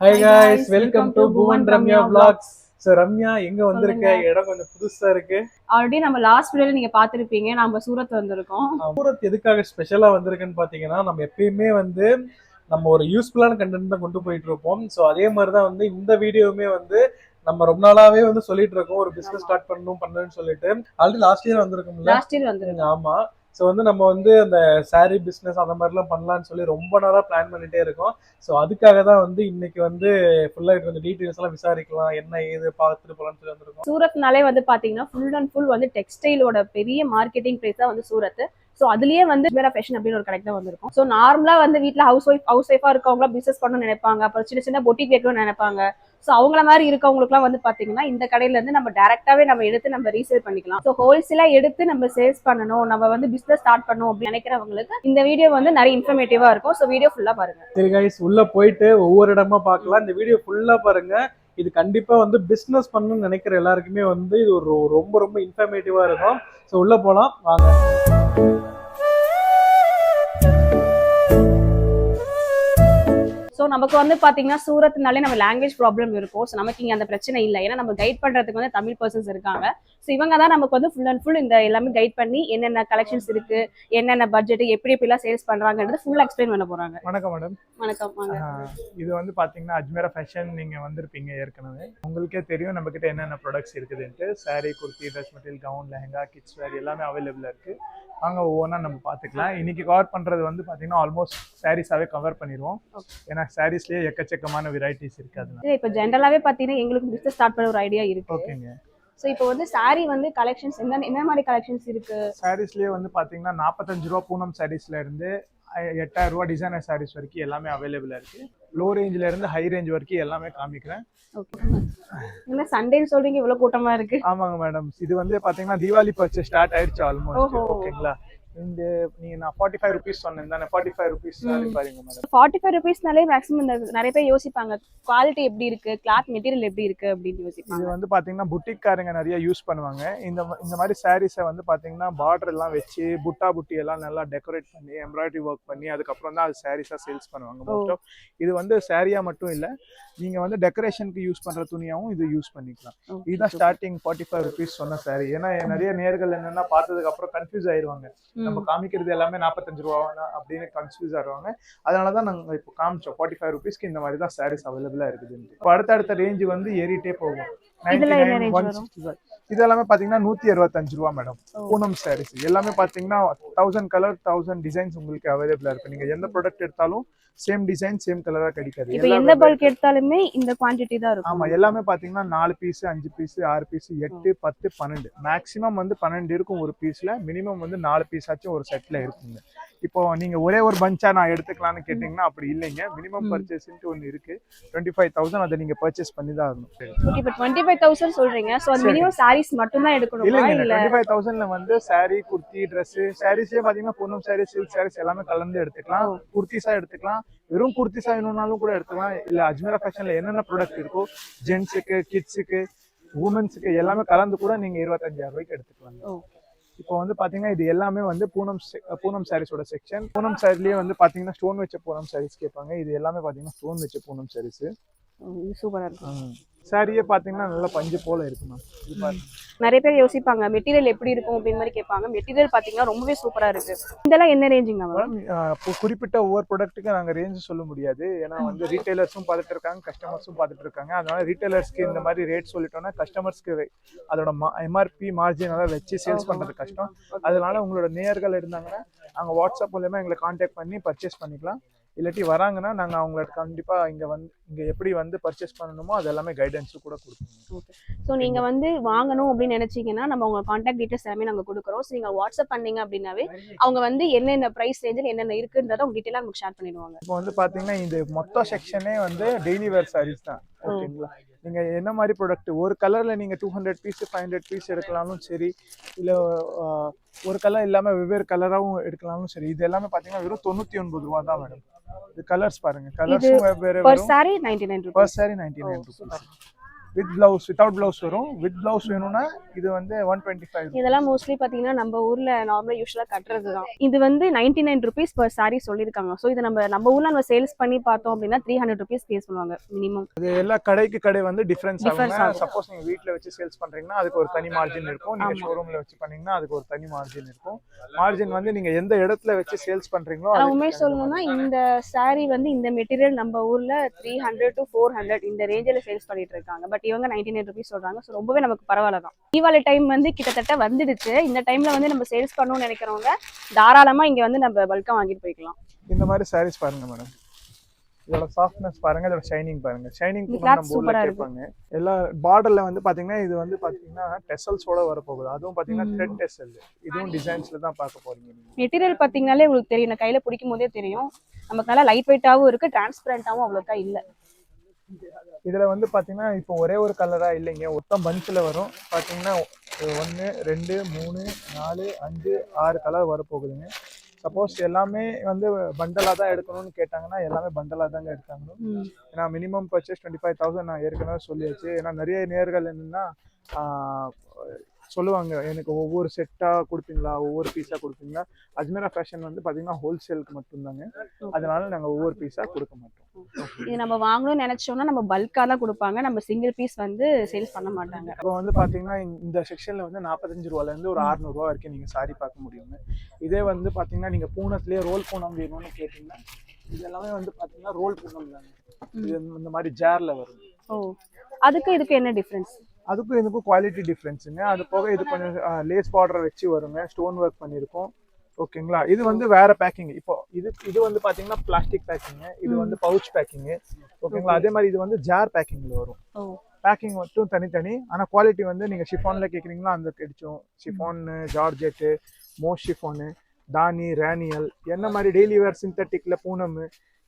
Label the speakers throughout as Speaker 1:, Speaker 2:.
Speaker 1: Hi guys welcome to Bhuvan Ramya vlogs. So Ramya எங்க வந்திருக்க. இடம் கொஞ்சம் புதுசா இருக்கு.
Speaker 2: ஆல்ரெடி நம்ம லாஸ்ட் வீடியோல நீங்க பாத்திருப்பீங்க நம்ம சூரத் வந்திருக்கோம்.
Speaker 1: சூரத் எதுக்காக ஸ்பெஷலா வந்திருக்குன்னு பாத்தீங்கன்னா நம்ம எப்பயுமே வந்து நம்ம ஒரு யூஸ்ஃபுல்லான கண்டென்ட் தான் கொண்டு போயிட்டு இருப்போம். ஸோ அதே மாதிரி தான் வந்து இந்த வீடியோவுமே வந்து நம்ம ரொம்ப நாளாவே வந்து சொல்லிட்டு இருக்கோம். ஒரு பிசினஸ் ஸ்டார்ட் பண்ணணும் பண்ணணும்னு சொல்லிட்டு. ஆல்ரெடி லாஸ்ட் இயர் வந்திருக்கோம்ல?
Speaker 2: லாஸ்ட் இயர் வந்திருக்கோம்.
Speaker 1: ஆமா. ஸோ வந்து நம்ம வந்து அந்த சாரீ பிஸ்னஸ் அந்த மாதிரிலாம் பண்ணலாம்னு சொல்லி ரொம்ப நாளாக பிளான் பண்ணிகிட்டே இருக்கோம். ஸோ அதுக்காக தான் வந்து இன்னைக்கு வந்து ஃபுல்லாக கொஞ்சம் டீட்டெயில்ஸ் எல்லாம் விசாரிக்கலாம். என்ன ஏது பார்த்துட்டு போகலான்னு சொல்லி வந்துருக்கோம்.
Speaker 2: சூரத்னாலே வந்து பார்த்தீங்கன்னா ஃபுல் அண்ட் ஃபுல் வந்து டெக்ஸ்டைலோட பெரிய மார்க்கெட்டிங் பிளேஸ் தான் வந்து சூரத் ஸோ அதுலயே வந்து வேற ஃபேஷன் அப்படின்னு ஒரு கடைக்கு தான் வந்திருக்கும். ஸோ நார்மலாக வந்து வீட்டில் ஹவுஸ் ஒய்ஃப் ஹவுஸ் ஒய்ஃபாக இருக்கவங்களாம் பிசினஸ் பண்ணணும்னு நினைப்பாங்க. அப்புறம் சின்ன சின்ன பொட்டிக் வைக்கணும்னு நினைப்பாங்க. ஸோ அவங்கள மாதிரி இருக்கவங்களுக்குலாம் வந்து பார்த்தீங்கன்னா இந்த கடையில இருந்து நம்ம டேரெக்டாகவே நம்ம எடுத்து நம்ம ரீசேல் பண்ணிக்கலாம். ஸோ ஹோல்சேலாக எடுத்து நம்ம சேல்ஸ் பண்ணணும். நம்ம வந்து பிஸ்னஸ் ஸ்டார்ட் பண்ணணும் அப்படின்னு நினைக்கிறவங்களுக்கு இந்த வீடியோ வந்து நிறைய இன்ஃபர்மேட்டிவாக இருக்கும். ஸோ வீடியோ ஃபுல்லாக பாருங்க.
Speaker 1: சரி கைஸ் உள்ளே போயிட்டு ஒவ்வொரு இடமா பார்க்கலாம். இந்த வீடியோ ஃபுல்லாக பாருங்க. இது கண்டிப்பாக வந்து பிஸ்னஸ் பண்ணணும்னு நினைக்கிற எல்லாருக்குமே வந்து இது ஒரு ரொம்ப ரொம்ப இன்ஃபர்மேட்டிவாக இருக்கும். ஸோ உள்ளே போகலாம் வாங்க.
Speaker 2: ஸோ நமக்கு வந்து பாத்தீங்கன்னா சூரத்னாலே நம்ம லாங்குவேஜ் ப்ராப்ளம் இருக்கும். ஸோ நமக்கு இங்க அந்த பிரச்சனை இல்லை. ஏன்னா நம்ம கைட் பண்றதுக்கு வந்து தமிழ் பர்சன்ஸ் இருக்காங்க. ஸோ இவங்க தான் நமக்கு வந்து ஃபுல் அண்ட் ஃபுல் இந்த எல்லாமே கைட் பண்ணி என்னென்ன கலெக்ஷன்ஸ் இருக்கு என்னென்ன பட்ஜெட் எப்படி எப்படிலாம் சேல்ஸ் பண்றாங்கன்றது ஃபுல்லா எக்ஸ்பிளைன் பண்ண போறாங்க.
Speaker 3: வணக்கம் மேடம்
Speaker 2: வணக்கம்
Speaker 3: இது வந்து பாத்தீங்கன்னா அஜ்மேரா ஃபேஷன் நீங்க வந்திருப்பீங்க ஏற்கனவே. உங்களுக்கே தெரியும் நம்ம கிட்ட என்னென்ன ப்ராடக்ட்ஸ் இருக்குதுன்ட்டு. saree kurti dress material gown lehenga kids wear எல்லாமே அவைலபிளா இருக்கு. வாங்க ஒவ்வொன்றா நம்ம பார்த்துக்கலாம் இன்னைக்கு கவர் பண்றது வந்து பாத்தீங்கன்னா ஆல்மோஸ்ட் சாரீஸாவே கவர் பண்ணிடுவோம். ஏன்னா சாரீஸ்லயே எக்கச்சக்கமான வெரைட்டிஸ் இருக்கு அதனால
Speaker 2: இது இப்போ ஜென்ரலாவே பாத்தீங்கன்னா எங்களுக்கு பிசினஸ் ஸ்டார்ட் பண்ண ஒரு ஐடியா இருக்கு.
Speaker 3: ஓகேங்க.
Speaker 2: ஸோ இப்போ வந்து saree வந்து கலெக்ஷன்ஸ் என்ன என்ன மாதிரி கலெக்ஷன்ஸ் இருக்கு?
Speaker 3: சாரீஸ்லயே வந்து பாத்தீங்கன்னா நாற்பத்தஞ்சு ரூபா பூனம் சாரீஸ்ல இருந்து எட்டாயிரம் ரூபா டிசைனர் சாரீஸ் வரைக்கும் எல்லாமே அவைலபிளா இருக்கு. லோ ரேஞ்சில இருந்து ஹை ரேஞ்ச் வரைக்கும் எல்லாமே காமிக்கிறேன்.
Speaker 2: என்ன சண்டேன்னு சொல்றீங்க இவ்வளவு கூட்டமா இருக்கு.
Speaker 3: ஆமாங்க மேடம் இது வந்து பாத்தீங்கன்னா தீபாவளி பர்ச்சேஸ் ஸ்டார்ட் ஆயிடுச்சு ஆல்மோஸ்ட். ஓகேங்களா இந்த நீங்க நான் ஃபார்ட்டி ஃபைவ் ருபீஸ் சொன்னேன் தானே? ஃபார்ட்டி ஃபைவ் ருபீஸ் பாருங்க மேடம்
Speaker 2: ஃபார்ட்டி ஃபைவ் ருபீஸ்னாலே மேக்ஸிமம் இந்த நிறைய பேர் யோசிப்பாங்க குவாலிட்டி எப்படி இருக்கு கிளாத் மெட்டீரியல் எப்படி இருக்கு அப்படின்னு
Speaker 3: இது
Speaker 2: யோசிப்பாங்க
Speaker 3: வந்து பாத்தீங்கன்னா புட்டிக்காரங்க நிறைய யூஸ் பண்ணுவாங்க. இந்த இந்த மாதிரி சாரீஸை வந்து பாத்தீங்கன்னா பார்டர் எல்லாம் வச்சு புட்டா புட்டி எல்லாம் நல்லா டெக்கரேட் பண்ணி எம்ப்ராய்டரி ஒர்க் பண்ணி அதுக்கப்புறம் தான் அது சாரீஸா சேல்ஸ் பண்ணுவாங்க. இது வந்து சாரியா மட்டும் இல்ல நீங்க வந்து டெக்கரேஷனுக்கு யூஸ் பண்ற துணியாவும் இது யூஸ் பண்ணிக்கலாம். இதுதான். ஸ்டார்டிங் ஃபார்ட்டி ஃபைவ் ருபீஸ் சொன்ன சாரி ஏன்னா நிறைய நேர்கள் என்னன்னா பார்த்ததுக்கு அப்புறம் கன்ஃபியூஸ் ஆயிருவாங்க. நம்ம. காமிக்கிறது எல்லாமே நாற்பத்தஞ்சு ரூபா அப்படின்னு கன்ஃபியூஸ் ஆடுவாங்க அதனால தான் நாங்கள் இப்போ காமிச்சோம். ஃபார்ட்டி ஃபைவ் ருபீஸ்க்கு இந்த மாதிரி தான் சாரீஸ் அவைலபிளாக இருக்குது இப்போ அடுத்தடுத்த ரேஞ்ச் வந்து ஏறிட்டே போகும்.
Speaker 2: இதுல
Speaker 3: 99,
Speaker 2: என்ன range
Speaker 3: 165. இது எல்லாமே பார்த்தீங்கன்னா நூற்றி அறுபத்தஞ்சு ரூபா மேடம். பூனம் சாரீஸ் எல்லாமே பார்த்தீங்கன்னா தௌசண்ட் கலர் தௌசண்ட் டிசைன்ஸ் உங்களுக்கு அவைலபிளாக இருக்கு. நீங்கள் எந்த ப்ராடக்ட் எடுத்தாலும் சேம் டிசைன் சேம் கலராக கிடைக்காது.
Speaker 2: இப்போ எந்த பல்க் எடுத்தாலுமே இந்த குவாண்டிட்டி தான் இருக்கும்.
Speaker 3: ஆமா எல்லாமே பாத்தீங்கன்னா நாலு பீஸ் அஞ்சு பீஸ் ஆறு பீஸ் எட்டு பத்து பன்னெண்டு. மேக்ஸிமம் வந்து பன்னெண்டு இருக்கும் ஒரு பீஸ்ல மினிமம் வந்து நாலு பீஸ் ஆச்சும் ஒரு செட்ல இருக்குங்க. இப்போ நீங்க ஒரே ஒரு பஞ்சா நான் எடுத்துக்கலாம்னு கேட்டீங்கன்னா அப்படி இல்லைங்க. மினிமம். பர்ச்சேஸ்ன்ட்டு ஒன்று இருக்கு. டுவெண்ட்டி ஃபைவ் தௌசண்ட் அதை நீங்க பர்ச்சேஸ் பண்ணி தான் ஆகணும்.
Speaker 2: இப்போ டுவெண்ட்டி ஃபைவ் தௌசண்ட் சொல்றீங்க. ஸோ அது
Speaker 3: சரி.
Speaker 2: மினிமம் சாரீஸ் மட்டும் தான் எடுக்கணுமா?
Speaker 3: இல்லைங்க
Speaker 2: இல்ல?
Speaker 3: டுவெண்ட்டி ஃபைவ் தௌசண்ட்ல வந்து saree குர்த்தி ட்ரெஸ் சாரீஸ்லயே பாத்தீங்கன்னா பொண்ணும் சாரீ சில்க் சாரீஸ் எல்லாமே கலந்து எடுத்துக்கலாம். குர்த்திஸா எடுத்துக்கலாம். வெறும் குர்த்திஸா வேணும்னாலும் கூட எடுத்துக்கலாம். இல்ல அஜ்மீரா ஃபேஷன்ல என்னென்ன ப்ராடக்ட் இருக்கோ ஜென்ஸுக்கு கிட்ஸுக்கு உமன்ஸுக்கு எல்லாமே கலந்து கூட நீங்க இருபத்தஞ்சாயிரம் ரூபாய்க்கு எடுத்துக்கலாம். இப்போ வந்து பாத்தீங்கன்னா இது எல்லாமே வந்து பூனம் பூனம் சாரீஸோட செக்ஷன் பூனம் சாரிலேயே வந்து பாத்தீங்கன்னா ஸ்டோன் வச்ச பூனம் சாரீஸ் கேட்பாங்க இது எல்லாமே பாத்தீங்கன்னா ஸ்டோன் வச்ச பூனம் சாரீஸ்
Speaker 2: சூப்பரா இருக்கும்
Speaker 3: சாரியே பாத்தீங்கன்னா நல்லா பஞ்சு போல இருக்கு மேம்
Speaker 2: நிறைய பேர் யோசிப்பாங்க மெட்டீரியல் எப்படி இருக்கும் அப்படின்னு மாதிரி கேட்பாங்க. மெட்டீரியல் பாத்தீங்கன்னா ரொம்பவே சூப்பரா இருக்கு. இதெல்லாம் என்ன ரேஞ்சுங்க மேம்
Speaker 3: குறிப்பிட்ட ஒவ்வொரு ப்ராடக்ட்டுக்கு நாங்கள் ரேஞ்ச் சொல்ல முடியாது. ஏன்னா வந்து ரீட்டைலர்ஸும் பார்த்துட்டு இருக்காங்க கஸ்டமர்ஸும் பார்த்துட்டு இருக்காங்க. அதனால ரீட்டைலர்ஸ்க்கு இந்த மாதிரி ரேட் சொல்லிட்டோம்னா கஸ்டமர்ஸ்க்கு அதோட எம்ஆர்பி மார்ஜின் எல்லாம் வச்சு சேல்ஸ் பண்ணுறது கஷ்டம். அதனால உங்களோட நேயர்கள் இருந்தாங்கன்னா அவங்க வாட்ஸ்அப் மூலயமா எங்களை காண்டாக்ட் பண்ணி பர்ச்சேஸ் பண்ணிக்கலாம். இல்லாட்டி வராங்கன்னா நாங்கள் அவங்களுக்கு கண்டிப்பாக இங்கே வந்து இங்கே எப்படி வந்து பர்ச்சேஸ் பண்ணணுமோ அது எல்லாமே கைடன்ஸும் கூட கொடுப்போம்.
Speaker 2: ஸோ நீங்க வந்து வாங்கணும் அப்படின்னு நினைச்சீங்கன்னா நம்ம உங்க காண்டாக்ட் டீடைல்ஸ் எல்லாமே நாங்க கொடுக்குறோம். ஸோ நீங்க வாட்ஸ்அப் பண்ணீங்க அப்படின்னாவே அவங்க வந்து என்னென்ன பிரைஸ் ரேஞ்சில் என்னென்ன இருக்குன்றத உங்க டீட்டெயிலாக நமக்கு ஷேர் பண்ணிடுவாங்க.
Speaker 3: இப்போ வந்து பாத்தீங்கன்னா இந்த மொத்த செக்ஷனே வந்து டெய்லி வேர் சாரீஸ் தான். ஓகேங்களா நீங்க என்ன மாதிரி ப்ராடக்ட் ஒரு கலர்ல நீங்க two hundred piece five hundred piece எடுக்கலாம்னு சரி இல்ல ஒரு கலர் இல்லாம வெவ்வேறு கலராகவும் எடுக்கலாம்னு சரி இது எல்லாமே பாத்தீங்கன்னா வெறும் தொண்ணூத்தி ஒன்பது ரூபா தான் மேடம் இது கலர்ஸ் பாருங்க. கலர்ஸும் வெவ்வேறு
Speaker 2: per sari ninety nine
Speaker 3: per sari ninety nine rupees with blouse without blouse வரும். வித் பிளவுஸ் வேணும்னா இது வந்து ஒன் டுவெண்ட்டி ஃபைவ்
Speaker 2: இதெல்லாம் மோஸ்ட்லி பாத்தீங்கன்னா நம்ம ஊர்ல நார்மலா யூஸ்வலா கட்டுறது தான் இது வந்து ninety nine rupees per sari சொல்லியிருக்காங்க. ஸோ இது நம்ம நம்ம ஊர்ல நம்ம சேல்ஸ் பண்ணி பார்த்தோம் அப்படின்னா த்ரீ ஹண்ட்ரட் ருபீஸ் பேஸ் பண்ணுவாங்க மினிமம்
Speaker 3: இது எல்லா கடைக்கு கடை வந்து டிஃபரன்ஸ் ஆகும். சப்போஸ் நீங்க வீட்ல வச்சு சேல்ஸ் பண்றீங்கன்னா அதுக்கு ஒரு தனி மார்ஜின் இருக்கும். நீங்க
Speaker 2: ஆமா.
Speaker 3: ஷோரூம்ல வச்சு பண்ணீங்கன்னா அதுக்கு ஒரு தனி மார்ஜின் இருக்கும். மார்ஜின் வந்து நீங்க எந்த இடத்துல வச்சு சேல்ஸ்
Speaker 2: உண்மை
Speaker 3: தகுந்த
Speaker 2: சொல்லணும்னா இந்த saree வந்து இந்த மெட்டீரியல் நம்ம ஊர்ல three hundred to four hundred இந்த ரேஞ்சில் சேல்ஸ் பண்ணிட்டு இருக்காங்க. பட் இவங்க நைன்டி நைன் ருபீஸ் சொல்றாங்க. ஸோ ரொம்பவே நமக்கு பரவாயில்ல தான் தீபாவளி டைம் வந்து கிட்டத்தட்ட வந்துடுச்சு. இந்த டைம்ல வந்து நம்ம சேல்ஸ் பண்ணணும்னு நினைக்கிறவங்க தாராளமா இங்க வந்து நம்ம பல்கா வாங்கிட்டு போய்க்கலாம்.
Speaker 3: இந்த மாதிரி சாரீஸ் பாருங்க மேடம் இதோட சாஃப்ட்னஸ் பாருங்க இதோட ஷைனிங் பாருங்க. ஷைனிங் நம்ம ஊர்ல
Speaker 2: சூப்பரா இருக்கு.
Speaker 3: கேட்பாங்க. எல்லா பார்டர்ல வந்து பாத்தீங்கன்னா இது வந்து பாத்தீங்கன்னா டெசல்ஸோட வரப்போகுது. அதுவும் பாத்தீங்கன்னா. த்ரெட் டெசல் இதுவும் டிசைன்ஸ்ல தான் பார்க்க போறீங்க
Speaker 2: மெட்டீரியல் பார்த்தீங்கனாலே உங்களுக்கு தெரியும். கையில பிடிக்கும் போதே தெரியும். நமக்கு நல்லா லைட் வெயிட்டாகவும் இருக்கு டிரான்ஸ்பரண்டாகவும் அவ்வளோக்கா இல்லை.
Speaker 3: இதுல வந்து பாத்தீங்கன்னா இப்போ ஒரே ஒரு கலரா இல்லைங்க. மொத்தம் பஞ்சில் வரும். பாத்தீங்கன்னா ஒன்று ரெண்டு மூணு நாலு அஞ்சு ஆறு கலர் வரப்போகுதுங்க. சப்போஸ் எல்லாமே வந்து பண்டலாக தான் எடுக்கணும்னு கேட்டாங்கன்னா எல்லாமே பண்டலாக தாங்க எடுத்தாங்க. ஏன்னா minimum purchase twenty five thousand நான் ஏற்கனவே சொல்லியாச்சு. ஏன்னா நிறைய நேர்கள் என்னன்னா சொல்லுவாங்க எனக்கு ஒவ்வொரு செட்டாக கொடுப்பீங்களா? ஒவ்வொரு பீஸாக கொடுப்பீங்களா? அஜ்மீரா ஃபேஷன் வந்து பார்த்தீங்கன்னா ஹோல்சேலுக்கு மட்டும்தாங்க. அதனால நாங்கள் ஒவ்வொரு பீஸாக கொடுக்க மாட்டோம்.
Speaker 2: இது நம்ம வாங்கணும்னு நினைச்சோம்னா நம்ம பல்கா தான் கொடுப்பாங்க. நம்ம சிங்கிள் பீஸ் வந்து சேல்ஸ் பண்ண மாட்டாங்க.
Speaker 3: இப்போ வந்து பார்த்தீங்கன்னா இந்த செக்ஷனில் வந்து நாற்பத்தஞ்சு ரூபாலேருந்து ஒரு அறுநூறுவா வரைக்கும் நீங்கள் சாரி பார்க்க முடியுங்க. இதே வந்து பார்த்தீங்கன்னா நீங்கள் பூனத்துலேயே ரோல் பூனம் வேணும்னு கேட்டிங்கன்னா இது எல்லாமே வந்து பார்த்தீங்கன்னா ரோல் பூனம் தாங்க இது இந்த மாதிரி ஜேரில் வரும்.
Speaker 2: ஓ. அதுக்கு இதுக்கு என்ன டிஃப்ரென்ஸ்
Speaker 3: அதுக்கும் இதுக்கும் குவாலிட்டி டிஃப்ரென்ஸுங்க அது போக இது கொஞ்சம் லேஸ் பார்டர் வச்சு வருங்க. ஸ்டோன் ஒர்க் பண்ணியிருக்கோம் ஓகேங்களா இது வந்து வேற பேக்கிங் இப்போ இது இது வந்து பாத்தீங்கன்னா பிளாஸ்டிக் பேக்கிங் இது வந்து பவுச் பேக்கிங் ஓகேங்களா அதே மாதிரி இது வந்து ஜார் பேக்கிங்ல வரும். பேக்கிங் மட்டும் தனித்தனி. ஆனா குவாலிட்டி வந்து நீங்க ஷிஃபான்ல கேக்குறீங்களா? அந்த கிடைச்சும். ஷிஃபான் ஜார்ஜெட்டு மோஸ் ஷிஃபானு தானி ரேனியல் என்ன மாதிரி டெய்லி வேர் சிந்தட்டிக்ல பூனம்.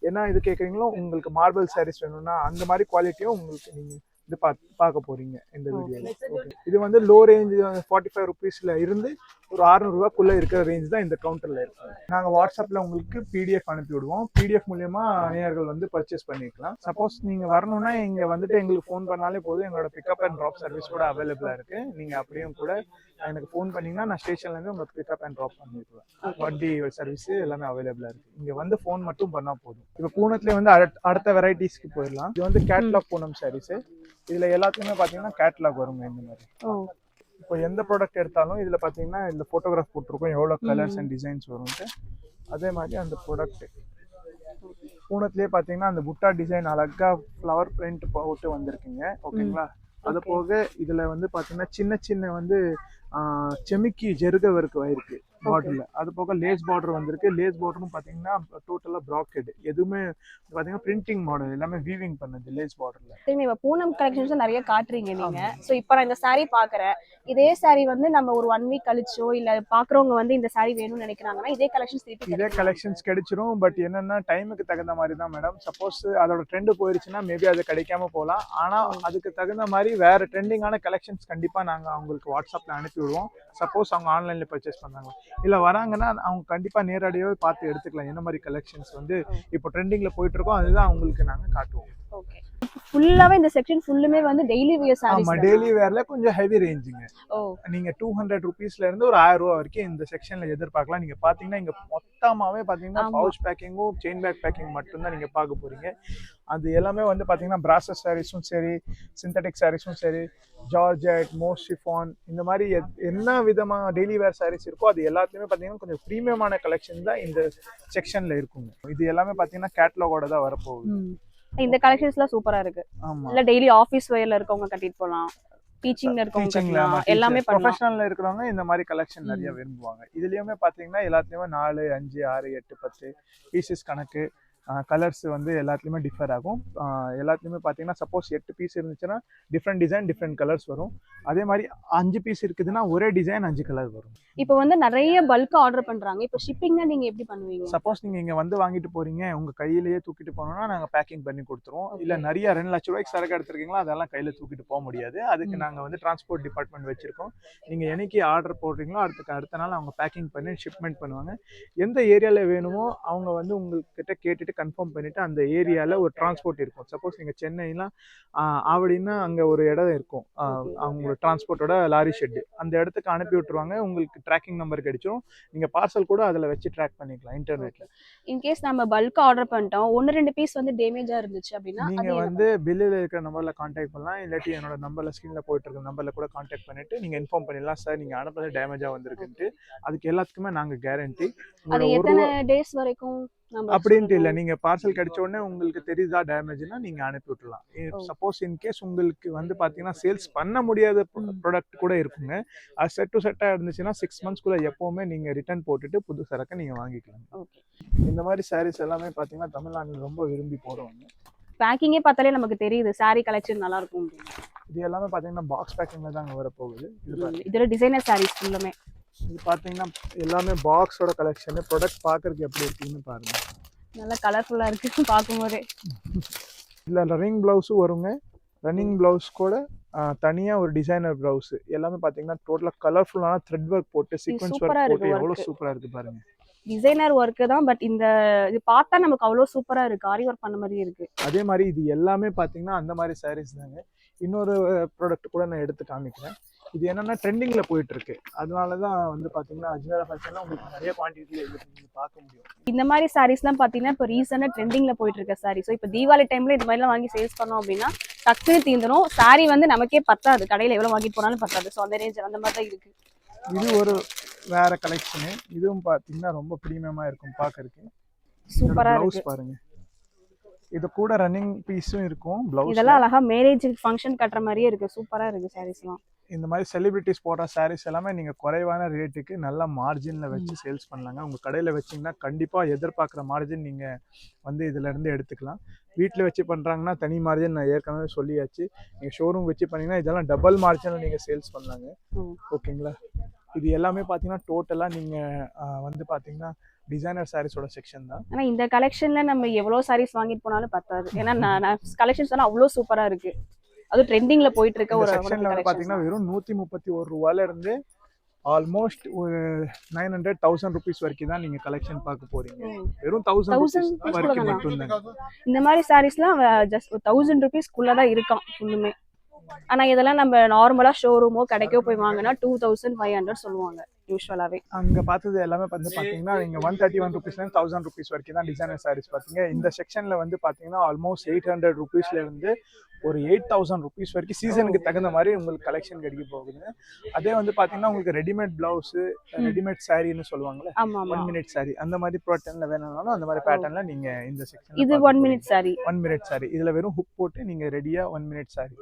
Speaker 3: என்ன இது கேக்குறீங்களோ? உங்களுக்கு மார்பிள் சாரீஸ் வேணும்னா அந்த மாதிரி குவாலிட்டியும் உங்களுக்கு நீங்க இது பார்க்க போறீங்க இந்த வீடியோல ஓகே இது வந்து லோ ரேஞ்ச் ஃபார்ட்டி ஃபைவ் ருபீஸ்ல இருந்து ஒரு 600 இருக்கிற ரேஞ்ச் தான் இந்த கவுண்டர்ல இருக்கு. நாங்க வாட்ஸ்அப்ல உங்களுக்கு பிடிஎஃப் அனுப்பி விடுவோம். பிடிஎஃப் மூலியமா நேயர்கள் வந்து பர்ச்சேஸ் பண்ணிக்கலாம். சப்போஸ் நீங்க வரணும்னா இங்க வந்துட்டு எங்களுக்கு ஃபோன் பண்ணாலே போதும். எங்களோட பிக்கப் அண்ட் ட்ராப் சர்வீஸ் கூட அவைலபிளா இருக்கு. நீங்க அப்படியும் கூட எனக்கு ஃபோன் பண்ணீங்கன்னா நான் ஸ்டேஷன்ல இருந்து உங்களுக்கு பிக்கப் அண்ட் ட்ராப் பண்ணிடுவேன். வண்டி சர்வீஸ் எல்லாமே அவைலபிளா இருக்கு. இங்க வந்து ஃபோன் மட்டும் பண்ணா போதும். இப்போ பூனத்துல வந்து அடுத்த- அடுத்த வெரைட்டிஸ்க்கு போயிடலாம். இது வந்து கேட்லாக் பூனம் சாரீஸு இதுல எல்லாத்துலயுமே பாத்தீங்கன்னா கேட்லாக் வருங்க இந்த மாதிரி. இப்போ எந்த ப்ராடக்ட் எடுத்தாலும் இதுல பாத்தீங்கன்னா இந்த போட்டோகிராஃப் போட்டிருக்கோம். எவ்வளவு கலர்ஸ் அண்ட் டிசைன்ஸ் வரும்ட்டு அதே மாதிரி அந்த ப்ராடக்ட் பூனத்திலே பாத்தீங்கன்னா அந்த புட்டா டிசைன் அழகா ஃப்ளவர் பிரிண்ட் போட்டு வந்திருக்குங்க. ஓகேங்களா? அது. போக இதுல வந்து பாத்தீங்கன்னா சின்ன சின்ன வந்து செமிக்கி ஜெருக ஒர்க் ஆயிருக்கு பார்டர்ல அது போக லேஸ் பார்டர் வந்திருக்கு. லேஸ் பார்டரும் பாத்தீங்கன்னா டோட்டலா ப்ராக்கெட் எதுவுமே பாத்தீங்கன்னா பிரிண்டிங் மாடல் எல்லாமே வீவிங் பண்ணது லேஸ் பார்டர்ல
Speaker 2: சரி இப்ப பூனம் கலெக்ஷன்ஸ் நிறைய காட்டுறீங்க நீங்க. சோ இப்போ நான் இந்த saree பாக்குறேன் இதே saree வந்து நம்ம ஒரு ஒன் வீக் கழிச்சோ இல்ல பாக்குறவங்க வந்து இந்த saree வேணும்னு நினைக்கிறாங்கன்னா இதே கலெக்ஷன்ஸ் திருப்பி
Speaker 3: இதே? கலெக்ஷன்ஸ் கிடைச்சிரும். பட் என்னன்னா டைமுக்கு தகுந்த மாதிரி தான் மேடம் சப்போஸ் அதோட ட்ரெண்ட் போயிருச்சுன்னா மேபி அது கிடைக்காம போகலாம். ஆனா அதுக்கு தகுந்த மாதிரி வேற ட்ரெண்டிங்கான கலெக்ஷன்ஸ் கண்டிப்பா நாங்க அவங்களுக்கு வாட்ஸ்அப்ல அனுப்பி விடுவோம். சப்போஸ் அவங்க ஆன்லைன்ல பர்ச்சேஸ் பண்ணாங்க இல்ல வராங்கன்னா அவங்க கண்டிப்பா நேரடியாவே பார்த்து எடுத்துக்கலாம். என்ன மாதிரி கலெக்ஷன்ஸ் வந்து இப்போ ட்ரெண்டிங்ல போயிட்டு இருக்கோம் அதுதான் அவங்களுக்கு நாங்க காட்டுவோம்.
Speaker 2: ஓகே ஃபுல்லாவே இந்த செக்ஷன் ஃபுல்லுமே வந்து டெய்லி
Speaker 3: ஆமா
Speaker 2: சாரீஸ்
Speaker 3: டெய்லி வேர்ல கொஞ்சம் ஹெவி ரேஞ்சுங்க
Speaker 2: ஓ.
Speaker 3: நீங்க டூ ஹண்ட்ரட் ருபீஸ்ல இருந்து ஒரு ஆயிரம் ரூபாய் வரைக்கும் இந்த செக்ஷன்ல எதிர்பார்க்கலாம். நீங்க பாத்தீங்கன்னா இங்க மொத்தமாவே பாத்தீங்கன்னா
Speaker 2: ஆமா.
Speaker 3: பவுச் பேக்கிங்கும் செயின் பேக் பேக்கிங் மட்டும்தான் நீங்க பார்க்க போறீங்க. அது எல்லாமே வந்து பாத்தீங்கன்னா பிராசஸ் சாரீஸும் சரி சிந்தட்டிக் சாரீஸும் சரி ஜார்ஜெட் மோஸ் ஷிஃபான் இந்த மாதிரி என்ன விதமா டெய்லி வேர் சாரீஸ் இருக்கோ அது எல்லாத்துலயுமே பாத்தீங்கன்னா கொஞ்சம் ப்ரீமியமான கலெக்ஷன் தான் இந்த செக்ஷன்ல இருக்குங்க. இது எல்லாமே பாத்தீங்கன்னா கேட்லாகோட தான் வரப்போகுது.
Speaker 2: இந்த கலெக்ஷன்ஸ்லாம் சூப்பரா இருக்கு. இல்ல டெய்லி ஆபீஸ் வேர்ல இருக்கவங்க கட்டிட்டு போலாம். டீச்சிங்ல இருக்கவங்க எல்லாமே
Speaker 3: ப்ரொஃபஷனல்ல இருக்கிறவங்க இந்த மாதிரி கலெக்ஷன் நிறைய விரும்புவாங்க. இதுலயுமே பாத்தீங்கன்னா எல்லாத்துலயுமே நாலு அஞ்சு ஆறு எட்டு பத்து பீசஸ் கணக்கு. கலர்ஸ் வந்து எல்லாத்துலயுமே டிஃபர் ஆகும். எல்லாத்துலயுமே பாத்தீங்கன்னா சப்போஸ் எட்டு பீஸ் இருந்துச்சுன்னா டிஃப்ரெண்ட் டிசைன் டிஃப்ரெண்ட் கலர்ஸ் வரும். அதே மாதிரி அஞ்சு பீஸ் இருக்குதுன்னா ஒரே டிசைன் அஞ்சு கலர் வரும்.
Speaker 2: இப்போ வந்து நிறைய பல்க் ஆர்டர் பண்றாங்க. இப்போ ஷிப்பிங்னா நீங்க எப்படி பண்ணுவீங்க?
Speaker 3: சப்போஸ் நீங்க இங்க வந்து வாங்கிட்டு போறீங்க உங்க கையிலேயே தூக்கிட்டு போனோம்னா நாங்க பேக்கிங் பண்ணி கொடுத்துருவோம். இல்ல நிறைய ரெண்டு லட்ச ரூபாய்க்கு சரக்கு எடுத்திருக்கீங்களா அதெல்லாம் கையில தூக்கிட்டு போக முடியாது. அதுக்கு
Speaker 2: ம்.
Speaker 3: நாங்க வந்து டிரான்ஸ்போர்ட் டிபார்ட்மெண்ட் வச்சிருக்கோம். நீங்க என்னைக்கு ஆர்டர் போடுறீங்களோ அடுத்த அடுத்த நாள் அவங்க பேக்கிங் பண்ணி ஷிப்மெண்ட் பண்ணுவாங்க. எந்த ஏரியால வேணுமோ அவங்க வந்து உங்ககிட்ட கேட்டுட்டு கன்ஃபார்ம் பண்ணிட்டு அந்த ஏரியால ஒரு டிரான்ஸ்போர்ட் இருக்கும். சப்போஸ் நீங்க சென்னைலாம் ஆவடின்னா அங்க ஒரு இடம் இருக்கும். அவங்களோட டிரான்ஸ்போர்ட்டோட லாரி ஷெட் அந்த இடத்துக்கு அனுப்பி விட்டுருவாங்க. உங்களுக்கு ட்ராக்கிங் நம்பர் கிடைச்சிரும். நீங்க பார்சல் கூட அதுல வச்சு ட்ராக் பண்ணிக்கலாம் இன்டர்நெட்ல
Speaker 2: இன்கேஸ் நம்ம பல்க் ஆர்டர் பண்ணிட்டோம் ஒன்னு ரெண்டு பீஸ் வந்து டேமேஜா இருந்துச்சு அப்படின்னா
Speaker 3: நீங்க
Speaker 2: அது
Speaker 3: வந்து பில்லில் இருக்கிற நம்பர்ல காண்டாக்ட் பண்ணலாம். இல்லாட்டி என்னோட நம்பர்ல ஸ்கிரீன்ல போயிட்டு இருக்க நம்பர்ல கூட காண்டாக்ட் பண்ணிட்டு நீங்க இன்ஃபார்ம் பண்ணிடலாம். சார் நீங்க அனுப்புறது டேமேஜா வந்திருக்குன்ட்டு. அதுக்கு எல்லாத்துக்குமே நாங்க கேரண்டி
Speaker 2: அது எத்தனை டேஸ் வரைக்கும்
Speaker 3: அப்படின்ட்டு இல்ல? நீங்க பார்சல் கிடைச்ச உடனே உங்களுக்கு தெரியுதா டேமேஜ்னா நீங்க அனுப்பி விட்டுலாம். சப்போஸ் இன் கேஸ் உங்களுக்கு வந்து பாத்தீங்கன்னா சேல்ஸ் பண்ண முடியாத. ப்ராடக்ட் கூட இருக்குங்க அது செட் டு செட்டா இருந்துச்சுன்னா சிக்ஸ் மந்த்ஸ்க்குள்ள எப்பவுமே நீங்க ரிட்டர்ன் போட்டுட்டு புது சரக்கை நீங்க வாங்கிக்கலாம். இந்த மாதிரி சாரீஸ் எல்லாமே பாத்தீங்கன்னா தமிழ்நாட்டில் ரொம்ப விரும்பி போடுவாங்க
Speaker 2: பேக்கிங்கே பார்த்தாலே நமக்கு தெரியுது saree கலெக்ஷன் நல்லா இருக்கும்.
Speaker 3: இது எல்லாமே பாத்தீங்கன்னா பாக்ஸ் பேக்கிங்ல தாங்க வரப்போகுது இது பாருங்க.
Speaker 2: இதுல டிசைனர் sarees ஃபுல்லுமே
Speaker 3: இது பாத்தீங்கன்னா எல்லாமே பாக்ஸோட கலெக்ஷன் ப்ராடக்ட் பார்க்கறதுக்கு எப்படி இருக்குன்னு பாருங்க.
Speaker 2: நல்லா கலர்ஃபுல்லா இருக்கு பார்க்கும்போதே
Speaker 3: இதுல ரன்னிங் பிளவுஸும் வருங்க. ரன்னிங் பிளவுஸ் கூட ஆஹ், தனியா ஒரு டிசைனர் பிளவுஸ் எல்லாமே பாத்தீங்கன்னா டோட்டலா கலர்ஃபுல்லான த்ரெட் ஒர்க் போட்டு சீக்வன்ஸ் ஒர்க் போட்டு எவ்வளவு
Speaker 2: work.
Speaker 3: சூப்பரா இருக்கு பாருங்க.
Speaker 2: டிசைனர் ஒர்க்கு தான் பட் இந்த இது பார்த்தா நமக்கு அவ்வளோ சூப்பரா இருக்கு. ஆரி ஒர்க் பண்ண மாதிரியே இருக்கு.
Speaker 3: அதே மாதிரி இது எல்லாமே பாத்தீங்கன்னா அந்த மாதிரி சாரீஸ் தாங்க. இன்னொரு ப்ராடக்ட் கூட நான் எடுத்து காமிக்கிறேன். இது என்னன்னா ட்ரெண்டிங்ல போயிட்டு இருக்கு அதனால தான் வந்து பாத்தீங்கன்னா அஜ்மேரா ஃபேஷன்ல உங்களுக்கு நிறைய குவான்டிட்டியில நீங்க பார்க்க முடியும்.
Speaker 2: இந்த மாதிரி சாரீஸ்லாம் பார்த்தீங்கன்னா இப்போ ரீசெண்டாக ட்ரெண்டிங்ல போயிட்டு இருக்க சாரீ ஸோ இப்போ தீபாவளி டைம்ல இது மாதிரிலாம் வாங்கி சேல்ஸ் பண்ணோம் அப்படின்னா டக்குன்னு தீந்துரும். சாரீ வந்து நமக்கே பத்தாது. கடையில் எவ்வளோ வாங்கிட்டு போனாலும் பத்தாது. ஸோ அந்த ரேஞ்ச் அந்த மாதிரி தான் இருக்கு.
Speaker 3: இது ஒரு வேற கலெக்ஷனு இதுவும் பாத்தீங்கன்னா ரொம்ப ப்ரீமியமா இருக்கும் பார்க்கறதுக்கு
Speaker 2: சூப்பரா
Speaker 3: ப்ளவுஸ்
Speaker 2: இருக்கு.
Speaker 3: பாருங்க. இது கூட ரன்னிங் பீஸும் இருக்கும்
Speaker 2: இதெல்லாம் அழகா மேரேஜ் ஃபங்க்ஷன் கட்டுற மாதிரியே இருக்கு. சூப்பரா இருக்கு சாரீஸ்லாம்
Speaker 3: இந்த மாதிரி செலிபிரிட்டிஸ் போடுற சாரீஸ் எல்லாமே நீங்க குறைவான ரேட்டுக்கு நல்ல மார்ஜின்ல வச்சு சேல்ஸ் பண்ணலாங்க. உங்க கடையில வச்சீங்கன்னா கண்டிப்பா எதிர்பார்க்குற மார்ஜின் நீங்க வந்து இதுல இருந்து எடுத்துக்கலாம். வீட்டில் வச்சு பண்றாங்கன்னா தனி மார்ஜின் நான் ஏற்கனவே சொல்லியாச்சு. நீங்க ஷோரூம் வச்சு பண்ணீங்கன்னா இதெல்லாம் டபுள் மார்ஜினில் நீங்க சேல்ஸ் பண்ணலாங்க. ஓகேங்களா? இது எல்லாமே பார்த்தீங்கன்னா டோட்டலாக நீங்க ஆஹ், வந்து பார்த்தீங்கன்னா டிசைனர் சாரீஸோட செக்ஷன் தான்.
Speaker 2: ஆனா இந்த கலெக்ஷன்ல நம்ம எவ்வளோ சாரீஸ் வாங்கிட்டு போனாலும் பத்தாது. ஏன்னா நான் கலெக்ஷன்ஸ் எல்லாம் அவ்வளோ சூப்பரா இருக்கு. அதுவும் ட்ரெண்டிங்ல போயிட்டு இருக்க ஒரு
Speaker 3: செக்ஷன்ல வந்து பாத்தீங்கன்னா வெறும் நூத்தி முப்பத்தி ஒரு ரூபால இருந்து ஆல்மோஸ்ட் ஒரு நைன் ஹண்ட்ரட் தௌசண்ட் ருபீஸ் வரைக்கும் தான் நீங்க கலெக்ஷன் பார்க்க போறீங்க. வெறும் தௌசண்ட்
Speaker 2: 1000
Speaker 3: ருபீஸ்
Speaker 2: rupees
Speaker 3: வரைக்கும் மட்டும்தான்
Speaker 2: இந்த மாதிரி சாரீஸ்லாம் ஜஸ்ட் தௌசண்ட் ருபீஸ்க்குள்ள தான் இருக்கான் ஃபுல்லுமே ஆனா இதெல்லாம் நம்ம நார்மலா ஷோரூமோ கடைக்கோ போய் வாங்கினா டூ தௌசண்ட் ஃபைவ் ஹண்ட்ரட் சொல்லுவாங்க. யூஸ்வலாவே
Speaker 3: அங்க பார்த்தது எல்லாமே வந்து பாத்தீங்கன்னா நீங்க ஒன் தேர்ட்டி ஒன் ருபீஸ்ல இருந்து தௌசண்ட் ருபீஸ் வரைக்கும் தான் டிசைனர் சாரீஸ் பாத்தீங்க. இந்த செக்ஷன்ல வந்து பாத்தீங்கன்னா ஆல்மோஸ்ட் எயிட் ஹண்ட்ரட் ருபீஸ்ல இருந்து ஒரு எயிட் தௌசண்ட் ருபீஸ் வரைக்கும் சீசனுக்கு தகுந்த மாதிரி உங்களுக்கு கலெக்ஷன் கிடைக்க போகுது. அதே வந்து பாத்தீங்கன்னா உங்களுக்கு ரெடிமேட் பிளவுஸ் ரெடிமேட் சாரின்னு
Speaker 2: ஆமா
Speaker 3: ஒன் மினிட் சாரி அந்த மாதிரி பேட்டர்ன்ல வேணும்னாலும் அந்த மாதிரி பேட்டர்ன்ல நீங்க இந்த செக்ஷன்
Speaker 2: இது one minute sorry
Speaker 3: one minute sorry இதுல வெறும் ஹுக் போட்டு நீங்க ரெடியா ஒன் மினிட் சாரி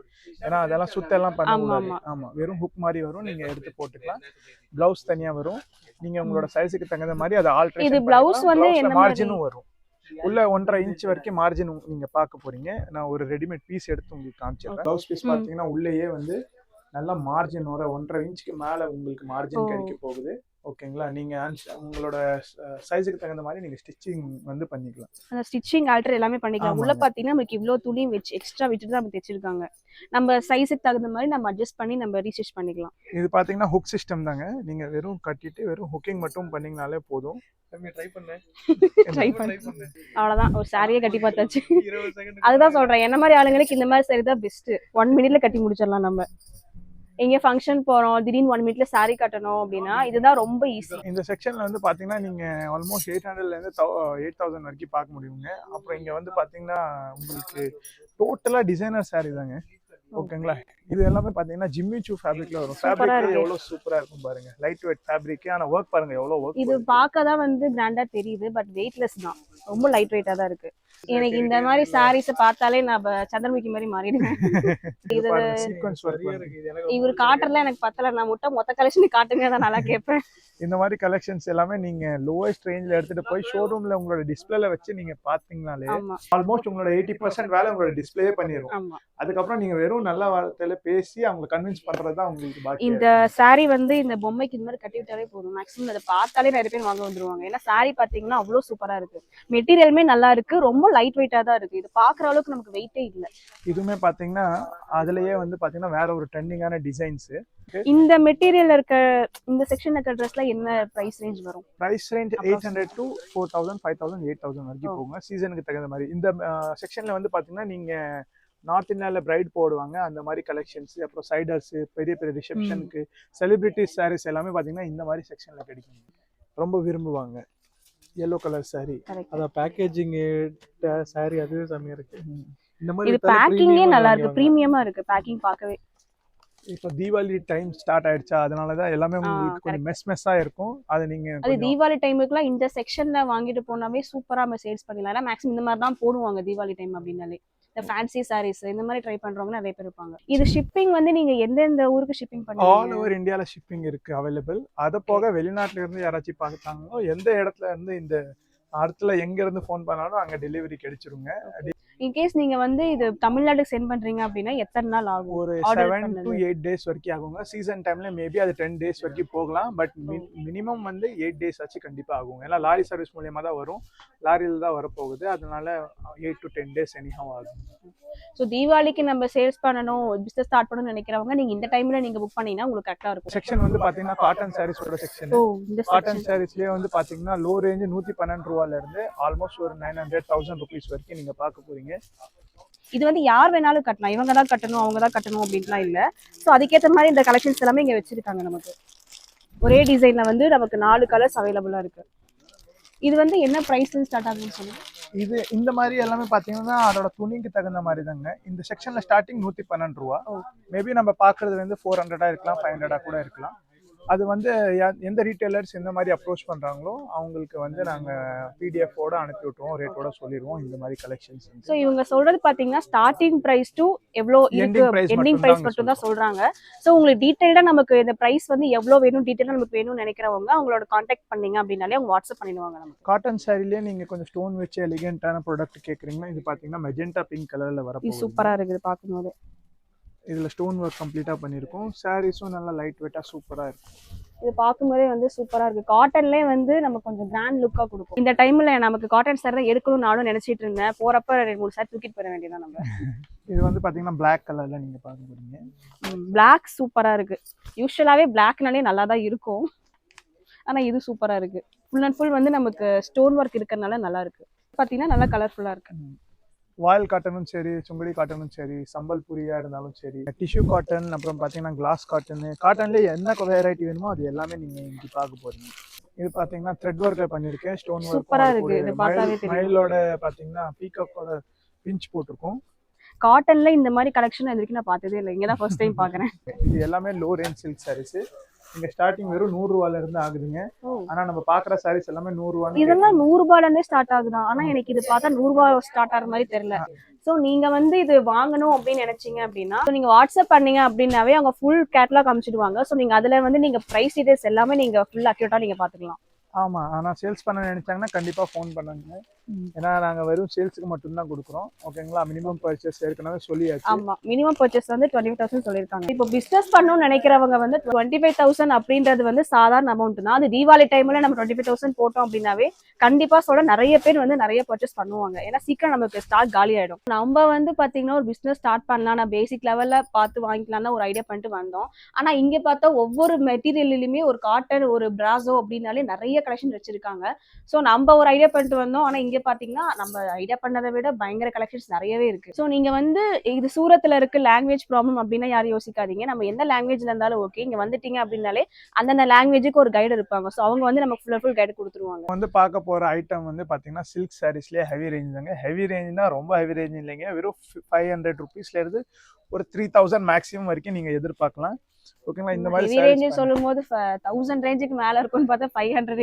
Speaker 3: ஏன்னா அதெல்லாம் சுத்தெல்லாம் பண்ண
Speaker 2: ஆமா,
Speaker 3: கூடாது
Speaker 2: ஆமா.
Speaker 3: ஆமா வெறும் ஹுக் மாதிரி வரும். நீங்க எடுத்து போட்டுக்கலாம். பிளவுஸ் தனியா வரும். நீங்க உங்களோட சைஸுக்கு தகுந்த மாதிரி அதை ஆல்ட்ரேஷன்
Speaker 2: இது blouse வந்து என்ன?
Speaker 3: மார்ஜினும் வரும். உள்ள ஒன்றரை இன்ச் வரைக்கும் மார்ஜின் நீங்க பார்க்க போறீங்க. நான் ஒரு ரெடிமேட் பீஸ் எடுத்து உங்களுக்கு காமிச்சிடுறேன். Blouse piece. பாத்தீங்கன்னா உள்ளேயே வந்து நல்லா மார்ஜின் வர ஒன்றரை இன்ச்சுக்கு மேல உங்களுக்கு மார்ஜின். கிடைக்க போகுது. ஓகேங்களா? நீங்க ans- உங்களோட சைஸுக்கு தகுந்த மாதிரி நீங்க ஸ்டிச்சிங் வந்து பண்ணிக்கலாம்.
Speaker 2: அந்த ஸ்டிச்சிங் ஆல்டர் எல்லாமே பண்ணிக்கலாம். உள்ள
Speaker 3: ஆமாங்க.
Speaker 2: பாத்தீங்கன்னா நமக்கு இவ்ளோ துணியும் வச்சு எக்ஸ்ட்ரா விட்டுட்டு தான் நம்ம தைச்சிருக்காங்க. நம்ம சைஸுக்கு தகுந்த மாதிரி நம்ம அட்ஜஸ்ட் பண்ணி நம்ம ரீஸ்டிச் பண்ணிக்கலாம்.
Speaker 3: இது பாத்தீங்கன்னா ஹுக் சிஸ்டம் தாங்க. நீங்க வெறும் கட்டிட்டு வெறும் ஹுக்கிங் மட்டும் பண்ணீங்கனாலே போதும்.
Speaker 1: ட்ரை பண்ணேன்
Speaker 2: ட்ரை பண்ணி.
Speaker 1: பண்ணேன்
Speaker 2: அவ்வளவுதான். ஒரு சாரியே கட்டி பார்த்தாச்சு. அதுதான் சொல்றேன். என்ன மாதிரி ஆளுங்களுக்கு இந்த மாதிரி சரி தான் பெஸ்ட் ஒன் மினிட்ல கட்டி முடிச்சிடலாம் நம்ம. எங்க ஃபங்க்ஷன் போறோம் திடீர்னு ஒன் மினிட்ல saree கட்டணும் அப்படின்னா இதுதான் ரொம்ப ஈஸி
Speaker 3: இந்த செக்ஷன்ல வந்து பாத்தீங்கன்னா நீங்க ஆல்மோஸ்ட் எயிட் ஹண்ட்ரட்ல இருந்து எயிட் தௌசண்ட் வரைக்கும் பார்க்க முடியுங்க. அப்புறம் இங்க வந்து பாத்தீங்கன்னா உங்களுக்கு டோட்டலா டிசைனர் saree தாங்க. ஓகேங்களா? இது எல்லாமே பாத்தீங்கன்னா ஜிம்மி சூ ஃபேப்ரிக்ல வரும். ஃபேப்ரிக்
Speaker 2: இருக்கு.
Speaker 3: எவ்வளவு சூப்பரா இருக்கும் பாருங்க. லைட் வெயிட் ஃபேப்ரிக் ஆனா ஒர்க் பாருங்க எவ்வளவு ஒர்க்
Speaker 2: இது பார்க்க தான் வந்து கிராண்டா தெரியுது பட் வெயிட்லெஸ் தான். ரொம்ப லைட் வெயிட்டா தான் இருக்கு. எனக்கு இந்த மாதிரி சாரீஸ் பார்த்தாலே நான் சந்திரமுகி மாதிரி மாறிடுவேன். இது இவர் காட்டுறதுல எனக்கு பத்தல. நான் முட்டை மொத்த கலெக்ஷன் காட்டுங்க தான் நல்லா கேட்பேன்
Speaker 3: இந்த மாதிரி கலெக்ஷன்ஸ் எல்லாமே நீங்க லோவஸ்ட் ரேஞ்ச்ல எடுத்துட்டு போய் ஷோரூம்ல உங்களோட டிஸ்பிளேல வச்சு நீங்க பாத்தீங்கனாலே ஆல்மோஸ்ட் உங்களோட எயிட்டி பர்சன்ட் வேலை உங்களோட டிஸ்பிளே பண்ணிரும்.
Speaker 2: ஆமா.
Speaker 3: அதுக்கப்புறம் நீங்க வெறும் நல்ல வார்த்தையில பேசி அவங்களை கன்வின்ஸ் பண்றதுதான் உங்களுக்கு
Speaker 2: இந்த saree வந்து இந்த பொம்மைக்கு இந்த மாதிரி கட்டி விட்டாலே போதும். மேக்ஸிமம் அதை பார்த்தாலே நிறைய பேர் வாங்க வந்துருவாங்க. ஏன்னா saree பாத்தீங்கன்னா அவ்வளவு சூப்பரா இருக்கு. மெட்டீரியலுமே நல்லா இருக்கு. ரொம்ப லைட் வெயிட்டா தான் இருக்கு. இது பாக்குற அளவுக்கு நமக்கு வெயிட்டே இல்ல.
Speaker 3: இதுவுமே பாத்தீங்கன்னா அதுலயே வந்து பாத்தீங்கன்னா வேற ஒரு ட்ரெண்டிங்கான டிசைன்ஸ்
Speaker 2: இந்த மெட்டீரியல் இருக்க இந்த செக்ஷன்ல இருக்க ட்ரெஸ்ல என்ன பிரைஸ் ரேஞ்ச் வரும்?
Speaker 3: Price range eight hundred to four thousand five thousand eight thousand வரைக்கும். போகும் சீசனுக்கு தகுந்த மாதிரி. இந்த செக்ஷன்ல வந்து பாத்தீங்கன்னா நீங்க நார்த் இந்தியாவில் பிரைட் போடுவாங்க. அந்த மாதிரி கலெக்ஷன்ஸ் அப்புறம் சைடர்ஸ் பெரிய பெரிய ரிசப்ஷனுக்கு செலிபிரிட்டி சாரீஸ் எல்லாமே பாத்தீங்கன்னா இந்த மாதிரி செக்ஷன்ல கிடைக்கும். ரொம்ப விரும்புவாங்க. எல்லோ கலர்
Speaker 2: கரெக்ட்
Speaker 1: அதான் பேக்கேஜிங் சாரி அதுவே செம்மையா இருக்கு. இந்த மாதிரி
Speaker 2: இது பேக்கிங்கே நல்லா இருக்கு. ப்ரீமியமா இருக்கு. பேக்கிங் பார்க்கவே.
Speaker 3: இப்போ தீபாவளி டைம் ஸ்டார்ட் ஆயிடுச்சா? அதனால தான் எல்லாமே உங்களுக்கு கொஞ்சம் மெஸ் மெஸ்ஸா இருக்கும். அது நீங்க
Speaker 2: அது தீபாவளி டைமுக்குலாம் இந்த செக்ஷன்ல வாங்கிட்டு போனாவே சூப்பரா நம்ம சேல்ஸ் பண்ணிடலாம். ஏன்னா மேக்ஸிமம் இந்த மாதிரி தான் போடுவாங்க தீபாவளி டைம் அப்படின்னாலே. இந்த ஃபேன்சி சாரீஸ் இந்த மாதிரி ட்ரை பண்றவங்க நிறைய பேர் இருப்பாங்க. இது ஷிப்பிங் வந்து நீங்க எந்தெந்த ஊருக்கு ஷிப்பிங்
Speaker 3: ஆல்
Speaker 2: பண்ணுவீங்க?
Speaker 3: ஓவர் இந்தியால ஷிப்பிங் இருக்கு அவைலபிள் அது போக வெளிநாட்டுல இருந்து யாராச்சும் பார்த்தாங்களோ எந்த இடத்துல இருந்து இந்த இடத்துல எங்க இருந்து ஃபோன் பண்ணாலும் அங்க டெலிவரி கிடைச்சிருங்க.
Speaker 2: இன்கேஸ் நீங்க வந்து இது தமிழ்நாட்டுக்கு சென்ட் பண்றீங்க அப்படின்னா எத்தனை நாள் ஆகும்?
Speaker 3: ஒரு செவன். டு எயிட் டேஸ் வரைக்கும் ஆகுங்க. சீசன் டைம்ல மேபி அது டென் டேஸ் வரைக்கும் போகலாம். பட் மினிமம் வந்து எயிட் டேஸ் ஆச்சு கண்டிப்பா ஆகும் ஏன்னா லாரி சர்வீஸ் மூலியமா தான் வரும். லாரியில் தான் வரப்போகுது. அதனால eight to ten days anyhow ஆகும்
Speaker 2: ஸோ தீபாவளிக்கு நம்ம சேல்ஸ் பண்ணணும் பிசினஸ் ஸ்டார்ட் பண்ணணும்னு நினைக்கிறவங்க நீங்க இந்த டைம்ல நீங்க புக் பண்ணீங்கன்னா உங்களுக்கு கரெக்டா இருக்கும்.
Speaker 3: செக்ஷன் வந்து பாத்தீங்கன்னா காட்டன் சாரீஸோட செக்ஷன் காட்டன். சாரீஸ்லயே வந்து பாத்தீங்கன்னா லோ ரேஞ்ச் நூத்தி பன்னெண்டு ரூபால இருந்து ஆல்மோஸ்ட் ஒரு நைன் ஹண்ட்ரட் தௌசண்ட் ருபீஸ் வரைக்கும் நீங்க பார்க்க போறீங்க.
Speaker 2: இது வந்து யார் வேணாலும் கட்டலாம். இவங்க தான் கட்டணும் அவங்க தான் கட்டணும் அப்படின்லாம் இல்ல. ஸோ அதுக்கேற்ற மாதிரி இந்த கலெக்ஷன்ஸ் எல்லாமே இங்க வச்சிருக்காங்க நமக்கு. ஒரே டிசைன்ல வந்து நமக்கு நாலு கலர்ஸ் அவைலபிளா இருக்கு. இது வந்து என்ன பிரைஸ்ல ஸ்டார்ட் ஆகுதுன்னு சொல்லுங்க.
Speaker 3: இது இந்த மாதிரி எல்லாமே பாத்தீங்கன்னா அதோட துணிக்கு தகுந்த மாதிரி தாங்க இந்த செக்ஷன்ல ஸ்டார்டிங் நூத்தி பன்னெண்டு ரூபா. மேபி நம்ம பாக்குறது வந்து ஃபோர் ஹண்ட்ரடா இருக்கலாம் ஃபைவ் ஹண்ட்ரடா கூட இருக்கலாம். அது வந்து எந்த ரீட்டைலர்ஸ் எந்த மாதிரி அப்ரோச் பண்றாங்களோ அவங்களுக்கு வந்து நாங்க பிடிஎஃப் ஓட அனுப்பி விட்டுருவோம் ரேட்டோட சொல்லிடுவோம் இந்த மாதிரி கலெக்ஷன்ஸ்
Speaker 2: ஸோ இவங்க சொல்றது பாத்தீங்கன்னா ஸ்டார்டிங் பிரைஸ் டு எவ்வளோ எண்டிங் பிரைஸ் மட்டும் தான் சொல்றாங்க. ஸோ உங்களுக்கு டீடைல்டா நமக்கு இந்த பிரைஸ் வந்து எவ்வளோ வேணும் டீடைலா நமக்கு வேணும்னு நினைக்கிறவங்க அவங்களோட காண்டாக்ட் பண்ணீங்க அப்படின்னாலே அவங்க வாட்ஸ்அப் பண்ணிடுவாங்க நமக்கு.
Speaker 3: காட்டன் சாரிலேயே நீங்க கொஞ்சம் ஸ்டோன் வச்சு எலிகென்ட்டான ப்ராடக்ட் கேக்குறீங்கன்னா இது பாத்தீங்கன்னா மெஜெண்டா பிங்க் கலர்ல
Speaker 2: இது
Speaker 3: வரப்போகுது
Speaker 2: சூப்பரா இருக்குது பார்க்கும்போது.
Speaker 3: இதுல ஸ்டோன் ஒர்க் கம்ப்ளீட்டா பண்ணிருக்கோம். சாரீஸும் நல்லா லைட் வெயிட்டா சூப்பரா இருக்கும்.
Speaker 2: இது பார்க்கும்போதே வந்து சூப்பரா இருக்கு. காட்டன்லேயே வந்து நம்ம கொஞ்சம் கிராண்ட் லுக்கா கொடுக்கும். இந்த டைம்ல நமக்கு காட்டன் சார் தான் எடுக்கணும்னு நானும் நினைச்சிட்டு இருந்தேன். போறப்ப ரெண்டு மூணு சார் தூக்கிட்டு போயிட வேண்டியதான் நம்ம.
Speaker 3: இது வந்து பாத்தீங்கன்னா Black கலர்ல நீங்க பார்க்க போறீங்க.
Speaker 2: பிளாக் சூப்பரா இருக்கு. யூஸ்வலாவே பிளாக்னாலே நல்லா தான் இருக்கும். ஆனா இது சூப்பரா இருக்கு. ஃபுல் அண்ட் ஃபுல் வந்து நமக்கு ஸ்டோன் ஒர்க் இருக்கறனால நல்லா இருக்கு. பாத்தீங்கன்னா நல்லா கலர்ஃபுல்லா இருக்கு.
Speaker 3: வாயில் காட்டனும் சரி சுங்கடி காட்டனும் சரி சம்பல்புரியா இருந்தாலும் சரி டிஷ்யூ காட்டன் அப்புறம் பார்த்தீங்கன்னா கிளாஸ் காட்டனு காட்டன்லேயே என்ன வெரைட்டி வேணுமோ அது எல்லாமே நீங்கள் இங்கே பார்க்க போறீங்க இது பார்த்தீங்கன்னா த்ரெட் ஒர்க்கில் பண்ணியிருக்கேன் ஸ்டோன் ஒர்க்
Speaker 2: ஆ இருக்கு. இது பார்த்தாவே தெரியும்.
Speaker 3: மயிலோட பார்த்தீங்கன்னா பீகாக்கோட பிஞ்ச் போட்டிருக்கோம்
Speaker 2: காட்டன்ல இந்த மாதிரி கலெக்ஷன் இது வரைக்கும் நான் பார்த்ததே இல்லை இங்க தான் ஃபர்ஸ்ட் டைம் பாக்குறேன்
Speaker 3: இது எல்லாமே லோ ரேஞ்ச் சில்க் சாரீஸ் இங்கே ஸ்டார்டிங் வெறும் நூறுரூவால இருந்து ஆகுதுங்க.
Speaker 2: ஓ.
Speaker 3: ஆனால் நம்ம பார்க்குற சாரீஸ் எல்லாமே நூறுரூவான்னு
Speaker 2: இதெல்லாம் நூறு ரூபாய்ல இருந்தே ஸ்டார்ட் ஆகுதா? ஆனா எனக்கு இது பார்த்தா நூறு ரூபாய் ஸ்டார்ட் ஆகிற மாதிரி தெரியல. சோ நீங்க வந்து இது வாங்கணும் அப்படின்னு நினைச்சீங்க அப்படின்னா நீங்க வாட்ஸ்அப் பண்ணீங்க அப்படின்னாவே அவங்க ஃபுல் கேட்லாக் அனுப்பிச்சிடுவாங்க சோ நீங்க அதுல வந்து நீங்க பிரைஸ் டீடைல்ஸ் எல்லாமே நீங்க ஃபுல் அக்யூரேட்டா நீங்க பாத்துக்கலாம்
Speaker 3: ஆமா. ஆனா சேல்ஸ் பண்ண நினைச்சாங்கன்னா கண்டிப்பா ஃபோன் பண்ணுங்க. ஏன்னா நாங்க வெறும் சேல்ஸுக்கு மட்டும்தான் கொடுக்குறோம். ஓகேங்களா? மினிமம் பர்ச்சேஸ் ஏற்கனவே சொல்லியாச்சு.
Speaker 2: ஆமா. மினிமம் பர்ச்சேஸ் வந்து டுவெண்ட்டி ஃபைவ் தௌசண்ட் சொல்லியிருக்காங்க. இப்போ பிசினஸ் பண்ணணும்னு நினைக்கிறவங்க வந்து டுவெண்ட்டி ஃபைவ் தௌசண்ட் அப்படின்றது வந்து சாதாரண அமௌண்ட் தான். அது தீபாவளி டைம்ல நம்ம டுவெண்ட்டி ஃபைவ் தௌசண்ட் போட்டோம் அப்படின்னாவே கண்டிப்பா சொல்ல நிறைய பேர் வந்து நிறைய பர்ச்சேஸ் பண்ணுவாங்க. ஏன்னா சீக்கிரம் நமக்கு ஸ்டாக் காலி ஆயிடும். நம்ம வந்து பாத்தீங்கன்னா ஒரு பிசினஸ் ஸ்டார்ட் பண்ணலாம் நான் பேசிக் லெவல்ல பார்த்து வாங்கிக்கலாம்னு ஒரு ஐடியா பண்ணிட்டு வந்தோம். ஆனா இங்க பார்த்தா ஒவ்வொரு மெட்டீரியல்லையுமே ஒரு காட்டன் ஒரு பிராசோ அப்படின்னாலே நிறைய கலெக்ஷன் வச்சிருக்காங்க. ஸோ நம்ம ஒரு ஐடியா பண்ணிட்டு வந்தோம். ஆனா இங்க பாத்தீங்கன்னா நம்ம ஐடியா பண்ணதை விட பயங்கர கலெக்ஷன்ஸ் நிறையவே இருக்கு. ஸோ நீங்க வந்து இது சூரத்துல இருக்கு லாங்குவேஜ் ப்ராப்ளம் அப்படின்னா யாரும் யோசிக்காதீங்க. நம்ம எந்த லாங்குவேஜ்ல இருந்தாலும் ஓகே இங்க வந்துட்டீங்க அப்படின்னாலே அந்தந்த லாங்குவேஜுக்கு ஒரு கைடு இருப்பாங்க. ஸோ அவங்க வந்து நமக்கு ஃபுல் ஃபுல் கைடு கொடுத்துருவாங்க.
Speaker 3: வந்து பார்க்க போற ஐட்டம் வந்து பாத்தீங்கன்னா சில்க் சாரீஸ்லயே ஹெவி ரேஞ்ச் தாங்க. ஹெவி ரேஞ்ச்னா ரொம்ப ஹெவி ரேஞ்ச் இல்லைங்க. வெறும் ஃபைவ் ஹண்ட்ரட் ருபீஸ்ல இருந்து ஒரு த்ரீ தௌசண்ட் மேக்ஸிமம் வரைக்கும் நீங்க எதிர்பார்க்கலாம். ஓகேங்களா? இந்த மாதிரி
Speaker 2: ரேஞ்சு சொல்லும் போது தௌசண்ட் ரேஞ்சுக்கு மேல இருக்கும்னு பார்த்தா ஃபைவ் ஹண்ட்ரட்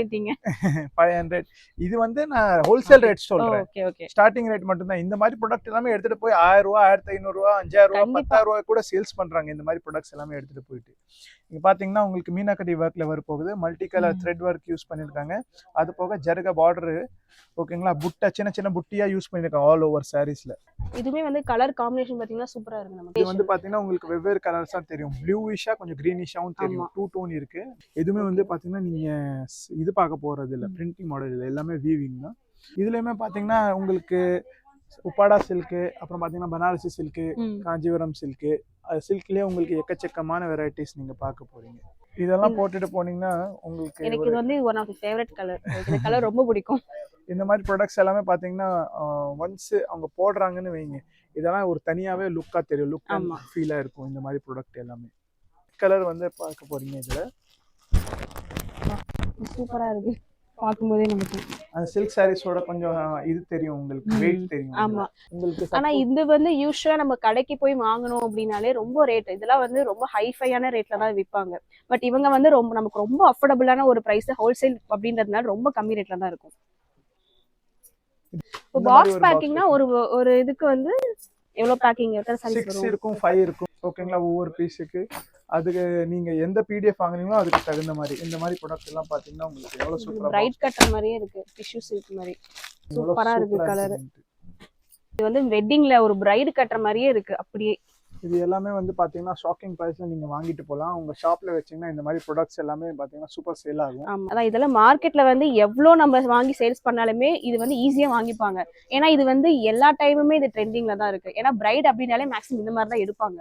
Speaker 3: ஃபைவ் ஹண்ட்ரட் இது வந்து நான் ஹோல்சேல் ரேட் சொல்றேன்.
Speaker 2: ஓகே ஓகே
Speaker 3: ஸ்டார்டிங் ரேட் மட்டும்தான். இந்த மாதிரி ப்ராடக்ட் எல்லாமே எடுத்துட்டு போய் ஆயிரம் ரூபா ஆயிரத்தி ஐநூறு ரூபா அஞ்சாயிரம் ரூபா. பத்தாயிரம் ரூபாய் கூட சேல்ஸ் பண்றாங்க இந்த மாதிரி ப்ராடக்ட்ஸ் எல்லாமே எடுத்துட்டு போயிட்டு. இங்க பாத்தீங்கன்னா உங்களுக்கு மீனாக்கட்டி ஒர்க்ல வர போகுது. Multi colour. Thread work use பண்ணிருக்காங்க அது போக ஜருக பார்டர் ஓகேங்களா? புட்டா சின்ன சின்ன புட்டியா யூஸ் பண்ணிருக்காங்க ஆல் ஓவர் சாரீஸ்ல
Speaker 2: இதுவுமே வந்து கலர் காம்பினேஷன் பாத்தீங்கன்னா சூப்பரா இருக்கு
Speaker 3: இது
Speaker 2: நமக்கு
Speaker 3: வந்து பாத்தீங்கன்னா உங்களுக்கு வெவ்வேறு கலர்ஸா தெரியும். ப்ளூவிஷா கொஞ்சம் கிரீனிஷாவும் தெரியும். டூ டோன் இருக்கு. எதுவுமே வந்து பாத்தீங்கன்னா நீங்க இது பார்க்க போறது இல்ல பிரிண்டிங் மாடல் இல்ல எல்லாமே வீவிங் தான். இதுலயுமே பாத்தீங்கன்னா உங்களுக்கு உப்பாடா சில்க்கு அப்புறம் பார்த்தீங்கன்னா பனாரசி சில்க்கு. காஞ்சிபுரம் சில்க்கு சில்க்லேயே உங்களுக்கு எக்கச்சக்கமான வெரைட்டிஸ் நீங்கள் பார்க்க போறீங்க. இதெல்லாம் போட்டுட்டு போனீங்கன்னா உங்களுக்கு
Speaker 2: எனக்கு இது வந்து ஒன் ஆஃப் ஃபேவரட் கலர் இந்த கலர் ரொம்ப பிடிக்கும்.
Speaker 3: இந்த மாதிரி ப்ராடக்ட்ஸ் எல்லாமே பார்த்தீங்கன்னா ஒன்ஸ் அவங்க போடுறாங்கன்னு வைங்க. இதெல்லாம் ஒரு தனியாகவே லுக்காக தெரியும். லுக். ஃபீலாக இருக்கும் இந்த மாதிரி ப்ராடக்ட் எல்லாமே. கலர் வந்து பார்க்க போறீங்க இதில்.
Speaker 2: சூப்பரா இருக்கு. பார்க்கும்போதே நமக்கு.
Speaker 3: அந்த சில்க் சாரீஸோட கொஞ்சம் இது தெரியும் உங்களுக்கு. வெயிட் தெரியும்
Speaker 2: ஆமா.
Speaker 3: உங்களுக்கு
Speaker 2: ஆனா இது வந்து யூஸ்வலா நம்ம கடைக்கு போய் வாங்கணும் அப்படின்னாலே ரொம்ப ரேட் இதெல்லாம் வந்து ரொம்ப ஹைஃபையான ரேட்ல தான் விற்பாங்க பட் இவங்க வந்து ரொம்ப நமக்கு ரொம்ப அஃபோர்டபுளான ஒரு பிரைஸ் ஹோல்சேல் அப்படின்றதுனால ரொம்ப கம்மி ரேட்ல தான் இருக்கும். இப்போ பாக்ஸ் பேக்கிங்னா ஒரு ஒரு இதுக்கு வந்து எவ்வளவு பேக்கிங் எத்தனை சாரீஸ்
Speaker 3: சிக்ஸ் இருக்கும் ஃபைவ் இருக்கும். ஓகேங்களா ஒவ்வொரு பீஸுக்கு அதுக்கு நீங்க எந்த பிடிஎஃப் வாங்குறீங்களோ அதுக்கு தகுந்த மாதிரி. இந்த மாதிரி ப்ராடக்ட் எல்லாம் பாத்தீங்கன்னா உங்களுக்கு எவ்வளவு சூப்பரா
Speaker 2: பிரைட் கட்டுற மாதிரியே இருக்கு. டிஷ்யூ சில்க் மாதிரி. சூப்பரா இருக்கு கலர் இது வந்து வெட்டிங்ல ஒரு பிரைடு கட்டுற மாதிரியே இருக்கு. அப்படியே
Speaker 3: இது எல்லாமே வந்து பார்த்தீங்கன்னா ஷாக்கிங் ப்ரைஸில் நீங்கள் வாங்கிட்டு போகலாம் உங்கள் ஷாப்பில் வச்சீங்கன்னா இந்த மாதிரி ப்ராடக்ட்ஸ் எல்லாமே பார்த்தீங்கன்னா சூப்பர் சேல் ஆகும்.
Speaker 2: ஆமாம் அதான் இதெல்லாம் மார்க்கெட்டில் வந்து எவ்வளோ நம்ம வாங்கி சேல்ஸ் பண்ணாலுமே இது வந்து ஈஸியாக வாங்கிப்பாங்க. ஏன்னா இது வந்து எல்லா டைமுமே இது ட்ரெண்டிங்கில் தான் இருக்குது ஏன்னா பிரைட் அப்படின்னாலே மேக்ஸிமம் இந்த மாதிரி தான் எடுப்பாங்க.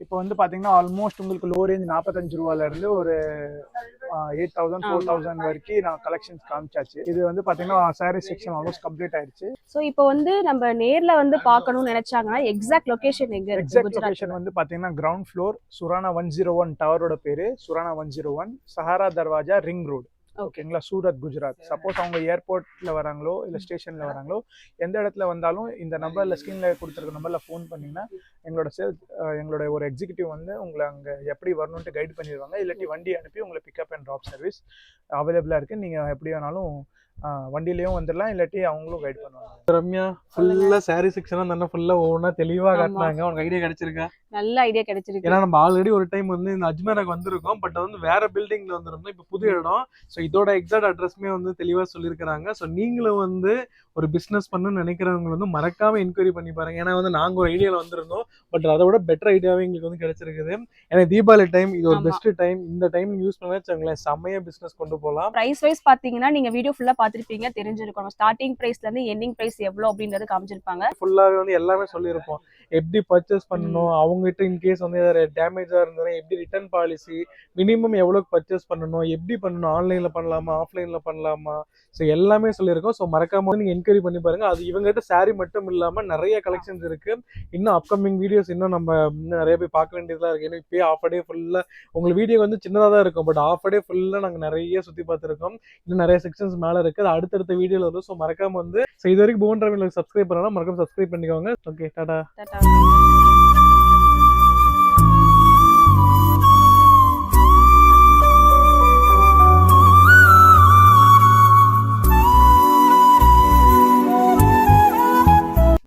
Speaker 3: இப்போ வந்து பாத்தீங்கன்னா ஆல்மோஸ்ட் உங்களுக்கு லோ ரேஞ்ச் நாற்பத்தஞ்சு ரூபால இருந்து ஒரு எயிட் தௌசண்ட் ஃபோர் தௌசண்ட் வரைக்கும் நான் கலெக்ஷன்ஸ் காமிச்சாச்சு. இது வந்து பாத்தீங்கன்னா சாரீ செக்ஷன் ஆல்மோஸ்ட் கம்ப்ளீட் ஆயிடுச்சு
Speaker 2: சோ இப்போ வந்து நம்ம நேர்ல வந்து பார்க்கணும்னு நினைச்சாங்கன்னா எக்ஸாக்ட் லொகேஷன் எங்க
Speaker 3: எக்ஸாக்ட் லொகேஷன் வந்து பாத்தீங்கன்னா ground floor Surana one zero one டவரோட பேரு Surana one zero one Sahara Darwaja ring road ஓகேங்களா? சூரத் குஜராத். சப்போஸ் அவங்க ஏர்போர்ட்ல வராங்களோ இல்ல ஸ்டேஷன்ல வராங்களோ எந்த இடத்துல வந்தாலும் இந்த நம்பர்ல ஸ்கிரீன்ல கொடுத்துருக்க நம்பர்ல ஃபோன் பண்ணீங்கன்னா எங்களோட சேல்ஸ் எங்களோட ஒரு எக்ஸிகியூட்டிவ் வந்து உங்களை அங்க எப்படி வரணும்ட்டு கைட் பண்ணிடுவாங்க இல்லாட்டி வண்டி அனுப்பி உங்களை பிக்கப் அண்ட் ட்ராப் சர்வீஸ் அவைலபிளா இருக்கு. நீங்க எப்படி வேணாலும் ஆஹ், வண்டியிலயும் வந்துடலாம் இல்லாட்டி அவங்களும் கைட் பண்ணுவாங்க.
Speaker 1: ரம்யா ஃபுல்லா சாரி செக்ஷனா தானே ஃபுல்லா ஒவ்வொன்றா தெளிவா. காட்டினாங்க. உனக்கு ஐடியா கிடைச்சிருக்கா?
Speaker 2: நல்ல ஐடியா கிடைச்சிருக்கு.
Speaker 1: ஏன்னா நம்ம ஆல்ரெடி ஒரு டைம் வந்து இந்த அஜ்மேராக்கு வந்திருக்கோம் பட் வந்து வேற பில்டிங்ல வந்திருந்தோம். இப்போ புது இடம். ஸோ இதோட எக்ஸாக்ட் அட்ரஸ்மே வந்து தெளிவா சொல்லியிருக்கிறாங்க. ஸோ நீங்களும் வந்து ஒரு பிசினஸ் பண்ணணும்னு நினைக்கிறவங்க வந்து மறக்காம என்கொயரி பண்ணி பாருங்க. ஏன்னா வந்து நாங்க ஒரு ஐடியால வந்திருந்தோம் பட் அதை விட பெட்டர் ஐடியாவே எங்களுக்கு வந்து கிடைச்சிருக்குது. ஏன்னா தீபாவளி டைம் இது ஒரு. பெஸ்ட் டைம் இந்த டைம் யூஸ் பண்ண வச்சுங்களேன் செம்மையா பிசினஸ் கொண்டு போகலாம்.
Speaker 2: பிரைஸ் வைஸ் பாத்தீங்கன்னா நீங்க வீடியோ ஃபுல்லா பாத்திருப்பீங்க தெரிஞ்சிருக்கணும் ஸ்டார்டிங் பிரைஸ்ல இருந்து எண்டிங் பிரைஸ் எவ்வளவு அப்படின்றது காமிச்சிருப்பாங்க.
Speaker 1: ஃபுல்லாவே வந்து எல்லாமே சொல்லியிருப்போம். எப்படி பர்ச்சேஸ் பண்ணணும் அவங்ககிட்ட இன்கேஸ் வந்து டேமேஜா இருந்ததுன்னா எப்படி ரிட்டர்ன் பாலிசி மினிமம் எவ்வளோக்கு பர்ச்சேஸ் பண்ணணும் எப்படி பண்ணணும் ஆன்லைன்ல பண்ணலாமா ஆஃப்லைன்ல பண்ணலாமா? ஸோ எல்லாமே சொல்லியிருக்கோம். ஸோ மறக்காம வந்து நீங்க என்கொயரி பண்ணி பாருங்க. அது இவங்ககிட்ட saree மட்டும் இல்லாம நிறைய கலெக்ஷன்ஸ் இருக்கு. இன்னும் அப்கமிங் வீடியோஸ் இன்னும் நம்ம இன்னும் நிறைய போய் பார்க்க வேண்டியதா இருக்கு. ஏன்னா இப்பயே ஆஃப் டே ஃபுல்லா உங்களுக்கு வீடியோ வந்து சின்னதாக தான் இருக்கும். பட் ஆஃப் டே ஃபுல்லா நாங்க நிறைய சுத்தி பார்த்துருக்கோம். இன்னும் நிறைய செக்ஷன்ஸ் மேல இருக்கு அது அடுத்தடுத்த வீடியோல வரும். ஸோ மறக்காம வந்து ஸோ இது வரைக்கும் போன் டிராவலுக்கு சப்ஸ்கிரைப் பண்ணலாம் மறக்காம சப்ஸ்கிரைப் பண்ணிக்கோங்க. Okay
Speaker 2: tata.